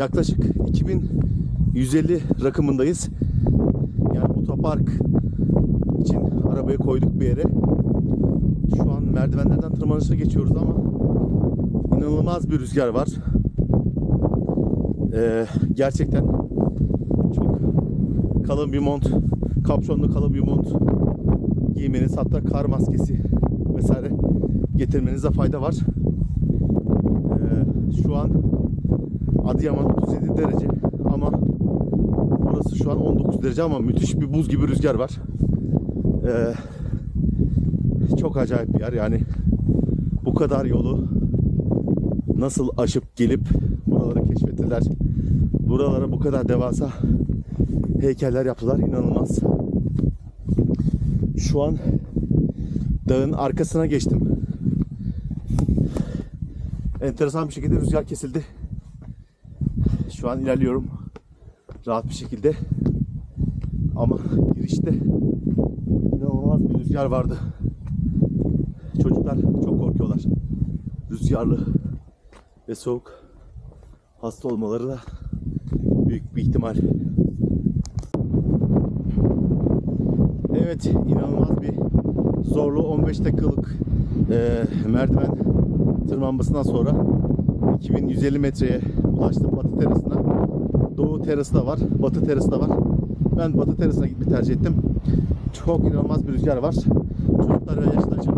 Yaklaşık 2150 rakımındayız. Yani otopark için arabayı koyduk bir yere. Şu an merdivenlerden tırmanışa geçiyoruz ama inanılmaz bir rüzgar var. Ee, gerçekten çok kalın bir mont, kapşonlu kalın bir mont giymeniz hatta kar maskesi vesaire getirmenize fayda var. Ee, şu an Adıyaman 37 derece ama burası şu an 19 derece ama müthiş bir buz gibi rüzgar var. Ee, çok acayip bir yer yani bu kadar yolu nasıl aşıp gelip buraları keşfettiler. Buralara bu kadar devasa heykeller yaptılar. inanılmaz. Şu an dağın arkasına geçtim. Enteresan bir şekilde rüzgar kesildi. Şu an ilerliyorum. Rahat bir şekilde. Ama girişte inanılmaz bir rüzgar vardı. Çocuklar çok korkuyorlar. Rüzgarlı ve soğuk. Hasta olmaları da büyük bir ihtimal. Evet, inanılmaz bir zorlu 15 dakikalık eee, merdiven tırmanmasından sonra 2150 metreye ulaştım Batı terasına. Doğu terası da var, Batı terası da var. Ben Batı terasına gitmeyi tercih ettim. Çok inanılmaz bir rüzgar var. Çocuklar ve yaşlılar için